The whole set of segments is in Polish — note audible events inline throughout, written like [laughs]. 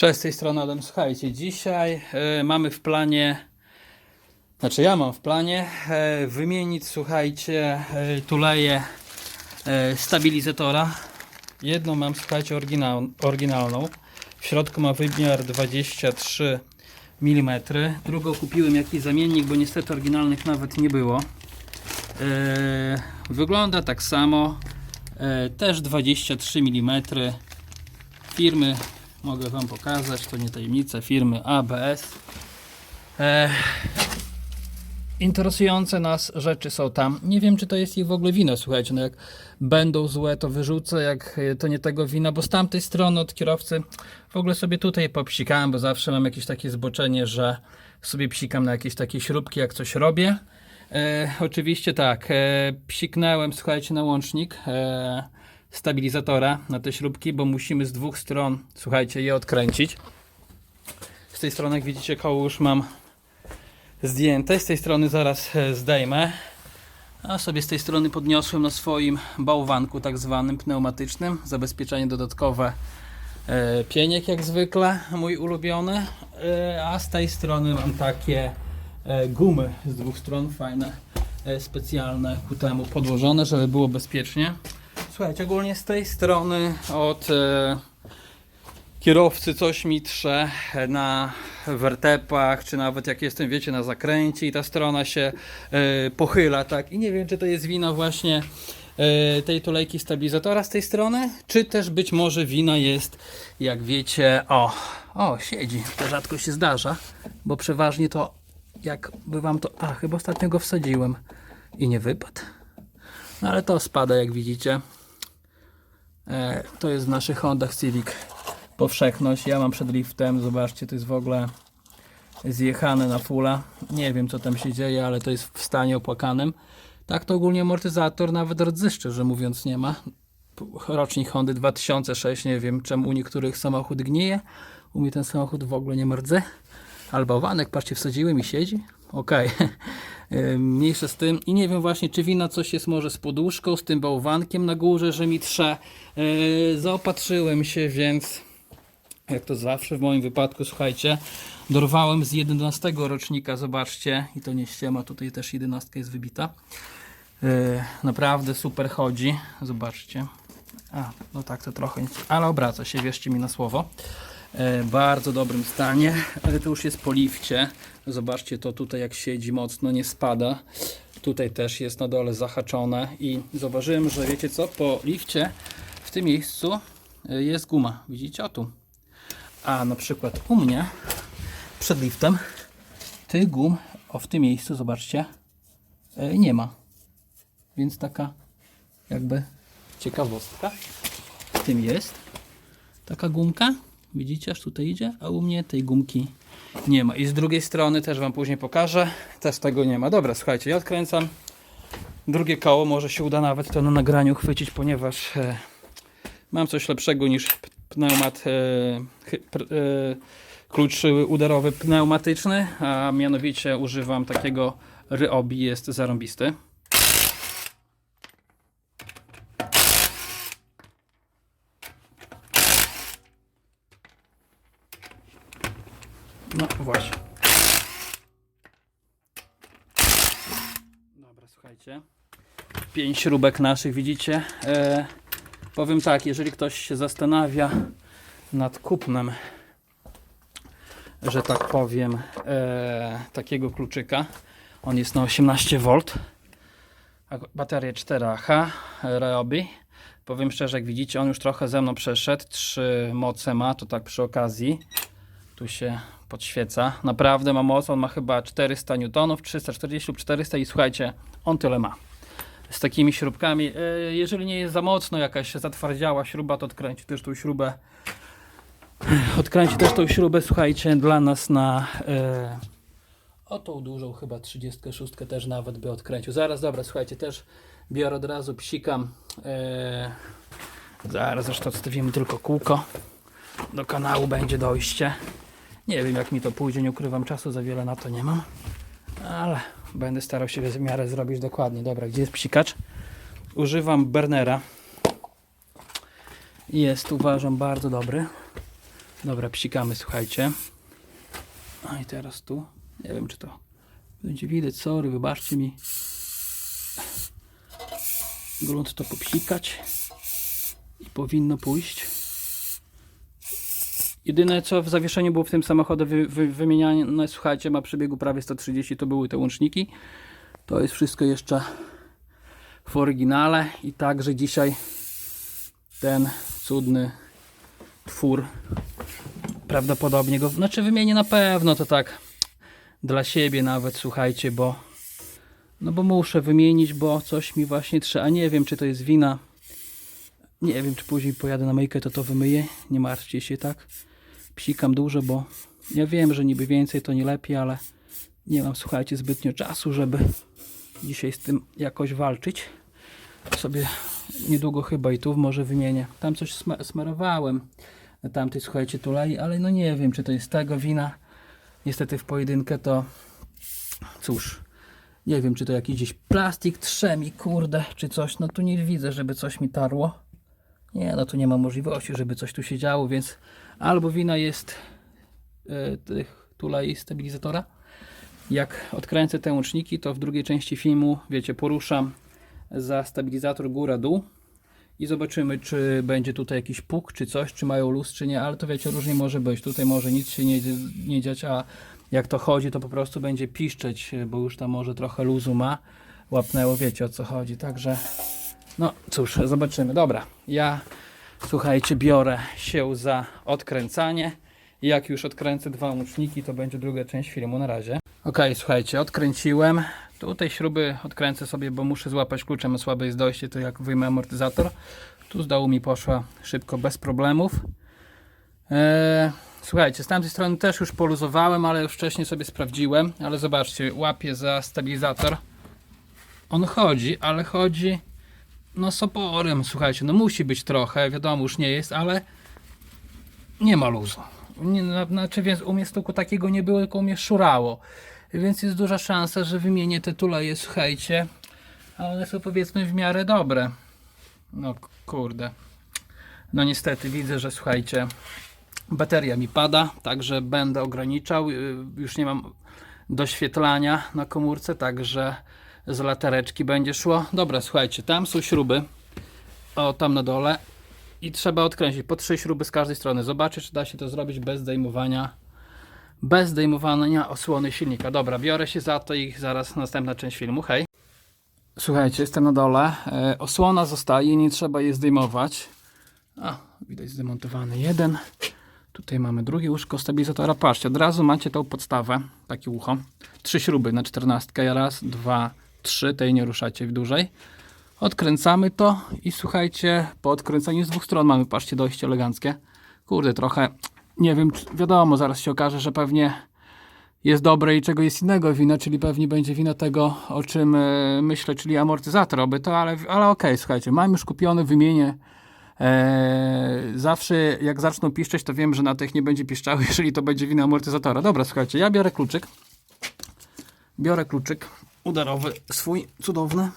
Cześć, z tej strony Adam. Słuchajcie, dzisiaj e, mamy w planie, znaczy ja mam w planie e, wymienić, słuchajcie, e, tuleję e, stabilizatora. Jedną mam, słuchajcie, oryginał, oryginalną. W środku ma wymiar 23 mm. Drugą kupiłem jakiś zamiennik, bo niestety oryginalnych nawet nie było. E, wygląda tak samo. E, też 23 mm firmy mogę Wam pokazać, to nie tajemnica firmy ABS. E, interesujące nas rzeczy są tam. Nie wiem, czy to jest ich w ogóle wina, słuchajcie, no jak będą złe, to wyrzucę, jak e, to nie tego wina, bo z tamtej strony od kierowcy w ogóle sobie tutaj popsikałem, bo zawsze mam jakieś takie zboczenie, że sobie psikam na jakieś takie śrubki, jak coś robię. E, oczywiście tak, e, psiknąłem, słuchajcie, na łącznik e, stabilizatora na te śrubki, bo musimy z dwóch stron, słuchajcie, je odkręcić. Z tej strony, jak widzicie, koło już mam zdjęte, z tej strony zaraz e, zdejmę. A sobie z tej strony podniosłem na swoim bałwanku, tak zwanym pneumatycznym, zabezpieczenie dodatkowe e, pieniek jak zwykle, mój ulubiony, e, a z tej strony mam takie gumy z dwóch stron, fajne, specjalne ku temu podłożone, żeby było bezpiecznie. Słuchajcie, ogólnie z tej strony od e, kierowcy coś mi trze na wertepach, czy nawet jak jestem, wiecie, na zakręcie i ta strona się e, pochyla, tak? I nie wiem, czy to jest wina właśnie e, tej tulejki stabilizatora z tej strony, czy też być może wina jest, jak wiecie, o, o, siedzi. To rzadko się zdarza, bo przeważnie to, jak by wam to, a, chyba ostatnio go wsadziłem i nie wypadł. No ale to spada, jak widzicie. E, to jest w naszych Hondach Civic powszechność. Ja mam przed liftem, zobaczcie, to jest w ogóle zjechane na fulla. Nie wiem co tam się dzieje, ale to jest w stanie opłakanym. Tak to ogólnie amortyzator nawet rdzy szczerze mówiąc nie ma. Rocznik Hondy 2006, nie wiem czemu u niektórych samochód gnije. U mnie ten samochód w ogóle nie mrdzy. Albo wanek, patrzcie, wsadziłem i siedzi. Okej. [laughs] Yy, Mniejsze z tym. I nie wiem właśnie, czy wina coś jest może z poduszką, z tym bałwankiem na górze, że mi trze. Yy, zaopatrzyłem się, więc jak to zawsze w moim wypadku, słuchajcie, dorwałem z 11 rocznika, zobaczcie, i to nie ściema, tutaj też 11 jest wybita. Yy, naprawdę super chodzi, zobaczcie. A, no tak to trochę, ale obraca się, wierzcie mi na słowo. E, bardzo dobrym stanie, ale to już jest po lifcie. Zobaczcie to tutaj jak siedzi mocno, nie spada. Tutaj też jest na dole zahaczone i zauważyłem, że wiecie co, po lifcie w tym miejscu e, jest guma. Widzicie? O tu. A na przykład u mnie przed liftem tych gum, o w tym miejscu, zobaczcie, e, nie ma. Więc taka jakby ciekawostka. W tym jest taka gumka. Widzicie, aż tutaj idzie, a u mnie tej gumki nie ma. I z drugiej strony też Wam później pokażę. Też tego nie ma. Dobra, słuchajcie, ja odkręcam drugie koło. Może się uda nawet to na nagraniu chwycić, ponieważ e, mam coś lepszego niż pneumat, e, pr, e, klucz uderowy pneumatyczny, a mianowicie używam takiego Ryobi, jest zarąbisty. No właśnie. Dobra, słuchajcie. Pięć śrubek naszych, widzicie? E, powiem tak, jeżeli ktoś się zastanawia nad kupnem, że tak powiem, e, takiego kluczyka, on jest na 18V, a bateria 4H, Ryobi. Powiem szczerze, jak widzicie, on już trochę ze mną przeszedł, trzy moce ma, to tak przy okazji tu się podświeca. Naprawdę ma moc, on ma chyba 400 Newtonów, 340 lub 400 i słuchajcie, on tyle ma. Z takimi śrubkami. E, Jeżeli nie jest za mocno jakaś zatwardziała śruba, to odkręci też tą śrubę. Odkręci też tą śrubę, słuchajcie, dla nas na e, o tą dużą chyba 36 też nawet by odkręcił. Zaraz, dobra, słuchajcie, też biorę od razu, psikam. E, zaraz zresztą odstawimy tylko kółko do kanału będzie dojście. Nie wiem jak mi to pójdzie, nie ukrywam czasu, za wiele na to nie mam. Ale będę starał się w miarę zrobić dokładnie. Dobra, gdzie jest psikacz? Używam Bernera. Jest uważam bardzo dobry. Dobra, psikamy, słuchajcie. A i teraz tu. Nie wiem, czy to będzie widać. Sorry, wybaczcie mi. Grunt to popsikać. I powinno pójść. Jedyne co w zawieszeniu było w tym samochodzie wy, wy, wymieniane, słuchajcie, ma przebiegu prawie 130, to były te łączniki. To jest wszystko jeszcze w oryginale i także dzisiaj ten cudny twór prawdopodobnie go, znaczy wymienię na pewno to tak dla siebie nawet, słuchajcie, bo no bo muszę wymienić, bo coś mi właśnie trzeba, nie wiem czy to jest wina. Nie wiem czy później pojadę na myjkę to to wymyję, nie martwcie się tak psikam dużo, bo ja wiem, że niby więcej to nie lepiej, ale nie mam, słuchajcie, zbytnio czasu, żeby dzisiaj z tym jakoś walczyć. Sobie niedługo chyba i tu może wymienię. Tam coś sma- smarowałem tamtej, słuchajcie, tulei, ale no nie wiem, czy to jest tego wina. Niestety w pojedynkę to cóż, nie wiem, czy to jakiś gdzieś plastik trzemi, kurde, czy coś. No tu nie widzę, żeby coś mi tarło. Nie, no tu nie ma możliwości, żeby coś tu się działo, więc albo wina jest e, tych tulei stabilizatora. Jak odkręcę te łączniki, to w drugiej części filmu, wiecie, poruszam za stabilizator góra-dół i zobaczymy, czy będzie tutaj jakiś puk, czy coś, czy mają luz, czy nie, ale to wiecie, różnie może być. Tutaj może nic się nie, nie dziać, a jak to chodzi, to po prostu będzie piszczeć, bo już tam może trochę luzu ma. Łapnęło, wiecie o co chodzi, także no cóż, zobaczymy. Dobra, ja słuchajcie, biorę się za odkręcanie. Jak już odkręcę dwa łączniki, to będzie druga część filmu. Na razie. Ok, słuchajcie, odkręciłem. Tutaj śruby odkręcę sobie, bo muszę złapać kluczem, a słabe jest dojście, to jak wyjmę amortyzator. Tu z dołu mi poszła szybko, bez problemów. Eee, słuchajcie, z tamtej strony też już poluzowałem, ale już wcześniej sobie sprawdziłem. Ale zobaczcie, łapię za stabilizator. On chodzi, ale chodzi no z oporem, słuchajcie, no musi być trochę, wiadomo, już nie jest, ale nie ma luzu. Nie, na- znaczy, więc u mnie stuku takiego nie było, tylko u mnie szurało. Więc jest duża szansa, że wymienię te tuleje, słuchajcie, a one są powiedzmy w miarę dobre. No kurde. No niestety widzę, że słuchajcie, bateria mi pada, także będę ograniczał. y, Już nie mam doświetlania na komórce, także z latareczki będzie szło. Dobra, słuchajcie, tam są śruby. O, tam na dole. I trzeba odkręcić po trzy śruby z każdej strony. Zobaczę, czy da się to zrobić bez zdejmowania bez zdejmowania osłony silnika. Dobra, biorę się za to i zaraz następna część filmu. Hej. Słuchajcie, jestem na dole. E, osłona zostaje, nie trzeba jej zdejmować. A, widać zdemontowany jeden. Tutaj mamy drugie łóżko stabilizatora. Patrzcie, od razu macie tą podstawę, takie ucho. Trzy śruby na czternastkę. Raz, dwa, trzy. Tej nie ruszacie w dłużej. Odkręcamy to i słuchajcie, po odkręceniu z dwóch stron mamy, patrzcie, dojście eleganckie. Kurde, trochę, nie wiem, wiadomo, zaraz się okaże, że pewnie jest dobre i czego jest innego wina, czyli pewnie będzie wina tego, o czym e, myślę, czyli amortyzator oby to, ale, ale okej, słuchajcie, mam już kupiony, wymienię. E, zawsze jak zaczną piszczeć, to wiem, że na tych nie będzie piszczały, [laughs] jeżeli to będzie wina amortyzatora. Dobra, słuchajcie, ja biorę kluczyk. Biorę kluczyk udarowy swój, cudowny.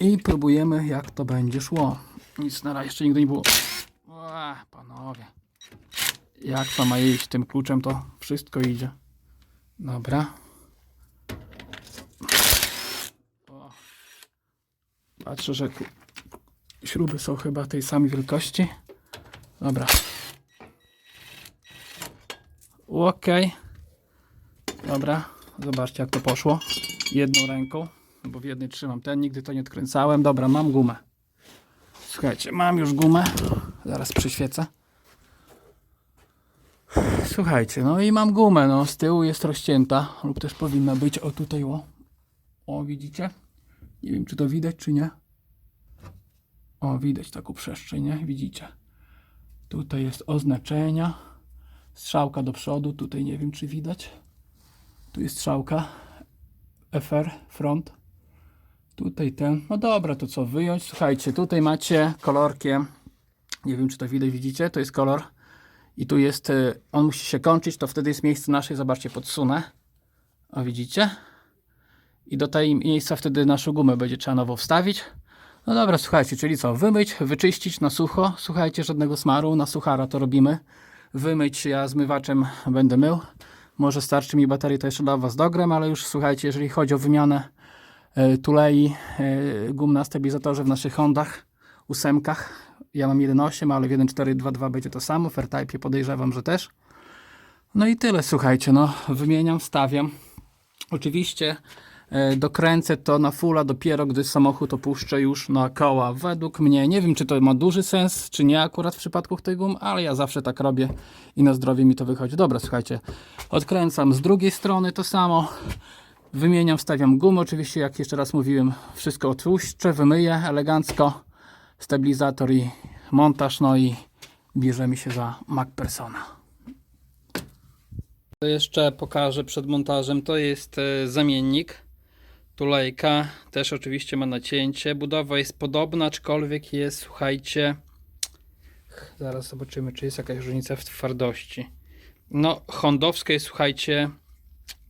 I próbujemy, jak to będzie szło. Nic na razie jeszcze nigdy nie było. Ła, panowie. Jak to ma iść tym kluczem, to wszystko idzie. Dobra. O. Patrzę, że śruby są chyba tej samej wielkości. Dobra. Okej. Dobra. Zobaczcie, jak to poszło. Jedną ręką, bo w jednej trzymam ten, nigdy to nie odkręcałem. Dobra, mam gumę. Słuchajcie, mam już gumę. Zaraz przyświecę. Słuchajcie, no i mam gumę, no z tyłu jest rozcięta, lub też powinna być, o tutaj, o. O, widzicie? Nie wiem, czy to widać, czy nie. O, widać taką przestrzeń, nie? Widzicie? Tutaj jest oznaczenia. Strzałka do przodu, tutaj nie wiem, czy widać. Tu jest strzałka. FR, front. Tutaj ten. No dobra, to co wyjąć? Słuchajcie, tutaj macie kolorkiem. Nie wiem, czy to widać, widzicie? To jest kolor. I tu jest, y, on musi się kończyć, to wtedy jest miejsce naszej, zobaczcie, podsunę. O, widzicie? I do tej miejsca wtedy naszą gumę będzie trzeba nowo wstawić. No dobra, słuchajcie, czyli co? Wymyć, wyczyścić na sucho. Słuchajcie, żadnego smaru, na suchara to robimy. Wymyć, ja zmywaczem będę mył. Może starczy mi baterii, to jeszcze dla Was dogram, ale już słuchajcie, jeżeli chodzi o wymianę e, tulei e, gum na stabilizatorze w naszych Hondach, ósemkach. Ja mam 1.8, ale w 1.4.2.2 będzie to samo. W R-Type podejrzewam, że też. No i tyle, słuchajcie, no wymieniam, stawiam. Oczywiście dokręcę to na fulla dopiero, gdy samochód opuszczę już na koła. Według mnie, nie wiem czy to ma duży sens, czy nie akurat w przypadku tych gum, ale ja zawsze tak robię i na zdrowie mi to wychodzi. Dobra, słuchajcie, odkręcam z drugiej strony to samo. Wymieniam, wstawiam gumę. Oczywiście, jak jeszcze raz mówiłem, wszystko otłuszczę, wymyję elegancko. Stabilizator i montaż, no i bierzemy się za MacPersona. To jeszcze pokażę przed montażem. To jest e, zamiennik. Tulejka też oczywiście ma nacięcie. Budowa jest podobna, aczkolwiek jest, słuchajcie, zaraz zobaczymy, czy jest jakaś różnica w twardości. No, hondowska jest, słuchajcie,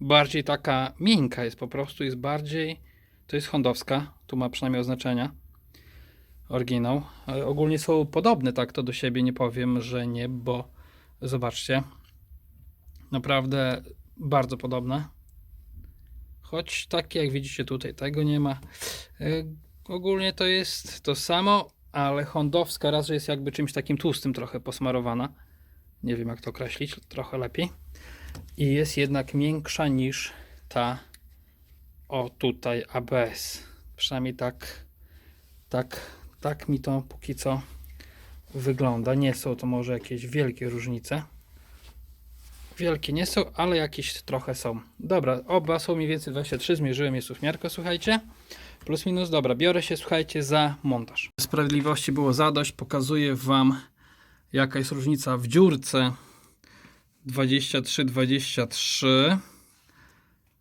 bardziej taka miękka jest po prostu, jest bardziej, to jest hondowska, tu ma przynajmniej oznaczenia, oryginał. Ale ogólnie są podobne, tak to do siebie nie powiem, że nie, bo zobaczcie, naprawdę bardzo podobne. Choć takie jak widzicie tutaj, tego nie ma. Y, Ogólnie to jest to samo, ale hondowska raz, że jest jakby czymś takim tłustym trochę posmarowana. Nie wiem jak to określić, trochę lepiej. I jest jednak miększa niż ta o tutaj ABS. Przynajmniej tak, tak, tak mi to póki co wygląda. Nie są to może jakieś wielkie różnice. Wielkie nie są, ale jakieś trochę są. Dobra, oba są mniej więcej 23, zmierzyłem je suchmiarko, słuchajcie. Plus minus, dobra, biorę się, słuchajcie, za montaż. Sprawiedliwości było zadość, pokazuję Wam jaka jest różnica w dziurce 23-23.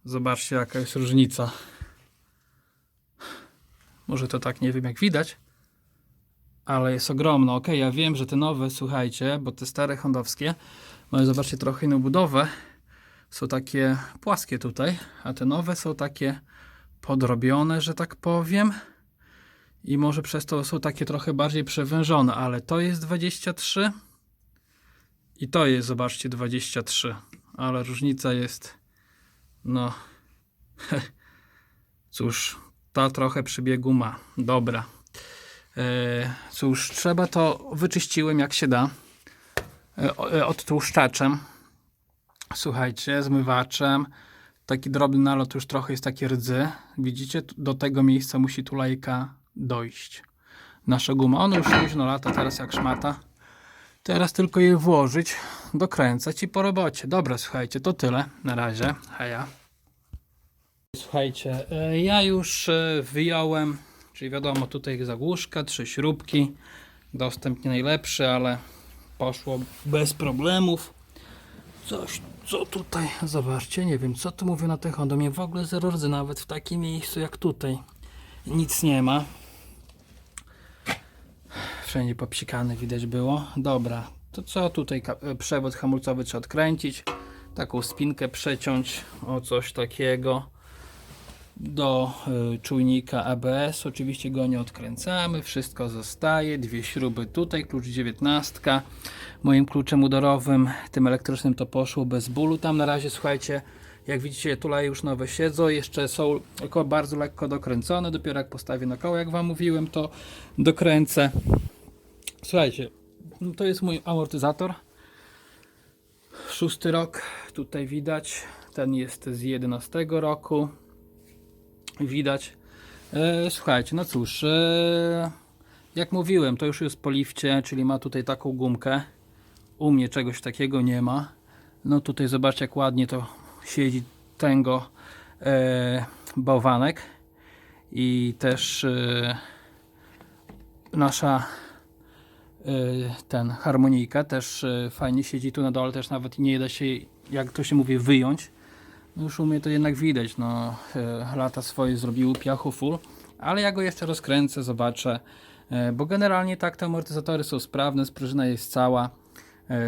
Zobaczcie jaka jest różnica. Może to tak nie wiem jak widać, ale jest ogromna. Ok, ja wiem, że te nowe, słuchajcie, bo te stare hondowskie mają, zobaczcie, trochę inną budowę. Są takie płaskie tutaj, a te nowe są takie podrobione, że tak powiem. I może przez to są takie trochę bardziej przewężone, ale to jest 23 i to jest, zobaczcie, 23. Ale różnica jest, no, [laughs] cóż, ta trochę przybiegu ma. Dobra. E, cóż, trzeba to wyczyściłem jak się da. E, odtłuszczaczem. Słuchajcie, zmywaczem. Taki drobny nalot już trochę jest taki rdzy. Widzicie, Tu- do tego miejsca musi tulejka dojść. Nasza guma, ona już luźno lata teraz jak szmata. Teraz tylko je włożyć, dokręcać i po robocie. Dobra, słuchajcie, to tyle na razie. Heja. Słuchajcie, e, ja już e, wyjąłem, czyli wiadomo, tutaj zagłuszka, trzy śrubki. Dostęp nie najlepszy, ale poszło bez problemów. Coś, co tutaj, zobaczcie, nie wiem co tu mówię na tych Honda, mnie w ogóle zero rdzy, nawet w takim miejscu jak tutaj. Nic nie ma. Wszędzie popsikane widać było. Dobra, to co tutaj e, przewód hamulcowy trzeba odkręcić. Taką spinkę przeciąć o coś takiego do y, czujnika ABS. Oczywiście go nie odkręcamy, wszystko zostaje. Dwie śruby tutaj, klucz 19. Moim kluczem udorowym, tym elektrycznym to poszło bez bólu. Tam na razie słuchajcie, jak widzicie, tutaj już nowe siedzą, jeszcze są tylko bardzo lekko dokręcone. Dopiero jak postawię na koło, jak Wam mówiłem, to dokręcę. Słuchajcie, no to jest mój amortyzator. Szósty rok, tutaj widać. Ten jest z 11 roku. Widać. E, słuchajcie, no cóż, e, jak mówiłem, to już jest po lifcie, czyli ma tutaj taką gumkę. U mnie czegoś takiego nie ma. No tutaj zobaczcie, jak ładnie to siedzi tęgo e, bałwanek. I też e, nasza y, ten harmonijka też y, fajnie siedzi tu na dole, też nawet nie da się, jak to się mówi, wyjąć. No już u mnie to jednak widać, no y, lata swoje zrobiły piachu full, ale ja go jeszcze rozkręcę, zobaczę, y, bo generalnie tak te amortyzatory są sprawne, sprężyna jest cała,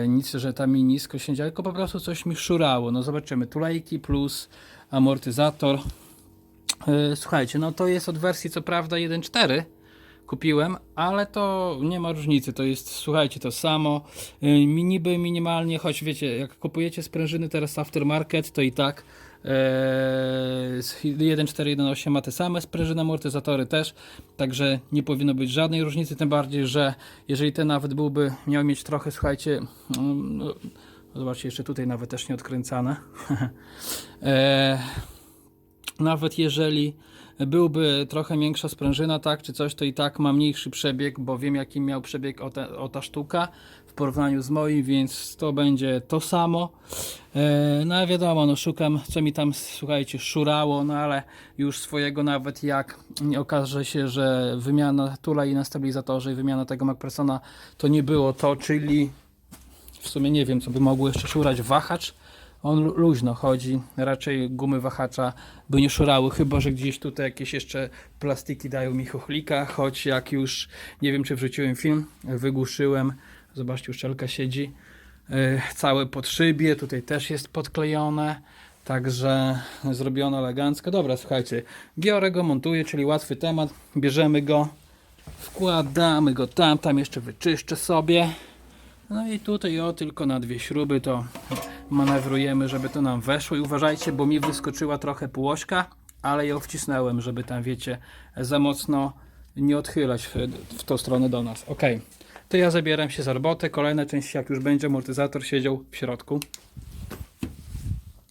y, nic, że tam mi nisko siedzi, tylko po prostu coś mi szurało, no zobaczymy, tulejki plus amortyzator, Słuchajcie, no to jest od wersji co prawda 1.4, kupiłem, ale to nie ma różnicy, to jest, słuchajcie, to samo, Yy, mi- niby minimalnie, choć wiecie, jak kupujecie sprężyny teraz aftermarket, to i tak e, z 1.4.1.8 ma te same sprężyny, amortyzatory też, także nie powinno być żadnej różnicy, tym bardziej, że jeżeli ten nawet byłby, miał mieć trochę, słuchajcie, mm, no, zobaczcie, jeszcze tutaj nawet też nie odkręcane, [laughs] e, nawet jeżeli byłby trochę większa sprężyna, tak, czy coś, to i tak ma mniejszy przebieg, bo wiem jaki miał przebieg o, o ta sztuka w porównaniu z moim, więc to będzie to samo. E, no a wiadomo, no szukam, co mi tam, słuchajcie, szurało, no ale już swojego nawet jak okaże się, że wymiana tula i na stabilizatorze i wymiana tego MacPersona to nie było to, czyli w sumie nie wiem, co by mogło jeszcze szurać wahacz. On lu- luźno chodzi, raczej gumy wahacza by nie szurały, chyba że gdzieś tutaj jakieś jeszcze plastiki dają mi chochlika, choć jak już, nie wiem czy wrzuciłem film, wygłuszyłem, zobaczcie, uszczelka siedzi, yy, całe pod szybie, tutaj też jest podklejone, także zrobione elegancko. Dobra, słuchajcie, biorę go, montuję, czyli łatwy temat, bierzemy go, wkładamy go tam, tam jeszcze wyczyszczę sobie. No i tutaj o tylko na dwie śruby to manewrujemy, żeby to nam weszło i uważajcie, bo mi wyskoczyła trochę półośka, ale ją wcisnąłem, żeby tam wiecie, za mocno nie odchylać w, w tą stronę do nas. Ok, to ja zabieram się za robotę, kolejna część jak już będzie amortyzator siedział w środku.